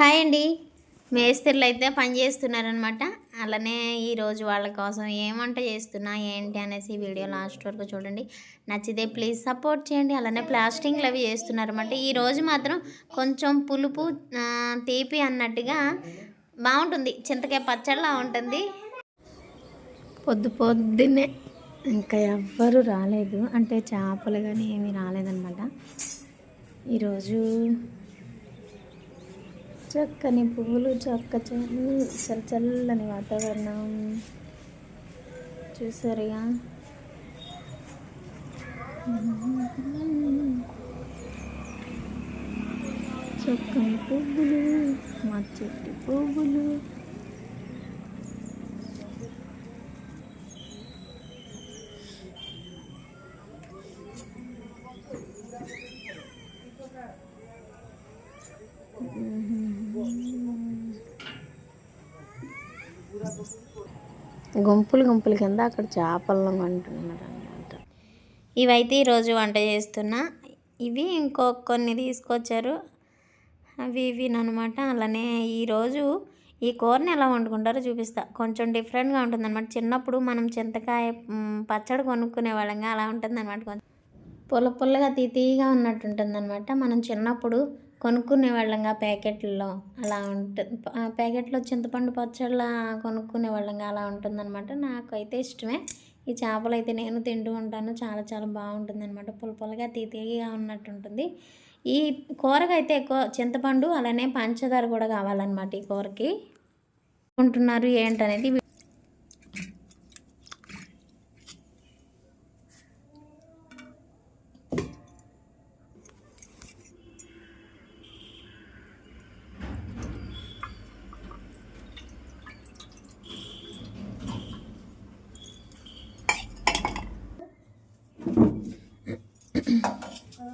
Hi అండి. మేస్త్రులు అయితే పని చేస్తున్నారనమాట అలానే ఈరోజు వాళ్ళ కోసం ఏం వంట చేస్తున్నా ఏంటి అనేసి వీడియో లాస్ట్ వరకు చూడండి. నచ్చితే ప్లీజ్ సపోర్ట్ చేయండి. అలానే ప్లాస్టింగ్లు అవి చేస్తున్నారన్నమాట. ఈరోజు మాత్రం కొంచెం పులుపు తీపి అన్నట్టుగా బాగుంటుంది. చింతకాయ పచ్చళ్ళ ఉంటుంది. పొద్దు పొద్దున్నే ఇంకా ఎవ్వరు రాలేదు. అంటే చేపలు కానీ ఏమీ రాలేదన్నమాట. ఈరోజు చక్కని పువ్వులు చక్క చల్ల చల్లని వాతావరణం. చూసారుగా? చక్కని పువ్వులు మా చెట్టు పువ్వులు. గుంపులు గుంపుల కింద అక్కడ చేపలను కొంటున్నారు అనమాట ఇవైతే ఈరోజు వంట చేస్తున్నా. ఇవి ఇంకో కొన్ని తీసుకొచ్చారు. అవి ఇవి అనమాట అలానే ఈరోజు ఈ కూరని ఎలా వండుకుంటారో చూపిస్తా. కొంచెం డిఫరెంట్గా ఉంటుందన్నమాట. చిన్నప్పుడు మనం చింతకాయ పచ్చడి కొనుక్కునే వాళ్ళంగా అలా ఉంటుందన్నమాట కొంచెం. పుల్ల పుల్లగా తీతీగా ఉన్నట్టు ఉంటుందన్నమాట మనం చిన్నప్పుడు కొనుక్కునే వాళ్ళంగా ప్యాకెట్లలో అలా ఉంటుంది ప్యాకెట్లో చింతపండు పచ్చళ్ళ కొనుక్కునే వాళ్ళంగా అలా ఉంటుందన్నమాట. నాకైతే ఇష్టమే. ఈ చేపలు అయితే నేను తింటూ ఉంటాను. చాలా చాలా బాగుంటుంది అనమాట పుల్ల పుల్లగా తీతీగా ఉన్నట్టు ఉంటుంది ఈ కూరకి అయితే ఎక్కువ చింతపండు అలానే పంచదార కూడా కావాలన్నమాట ఈ కూరకి. ఉంటున్నారు ఏంటనేది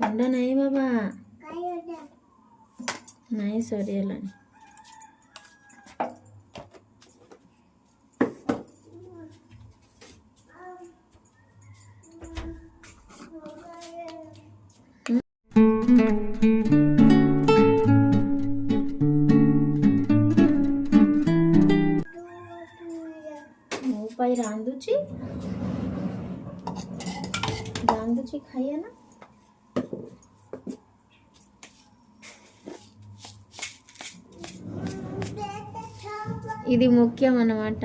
अंडा नाही बाबा नाही सॉरी आला नाही પૈ રાંધું છે રાંધું છે ખાઈએ ને ఇది ముఖ్యం అన్నమాట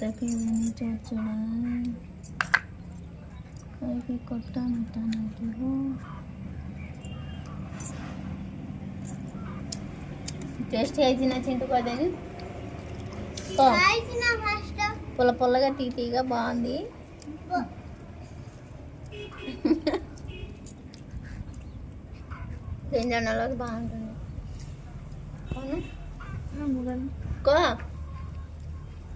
తగ్గిందని చేర్చడా? పైకి కొట్టానంటాను టేస్ట్ అయితే నా చింటుకు అదని పుల్ల పుల్లగా టీ టీగా బాగుంది. రెంజొన్నలోకి బాగుంటుంది. అవును?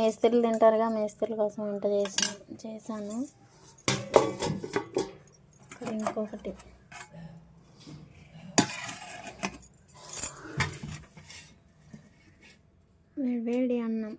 మేస్త్రీలు తింటారుగా మేస్త్రీల కోసం వంట చేసాను చేశాను. ఇక్కడ ఇంకొకటి. వేడి అన్నం.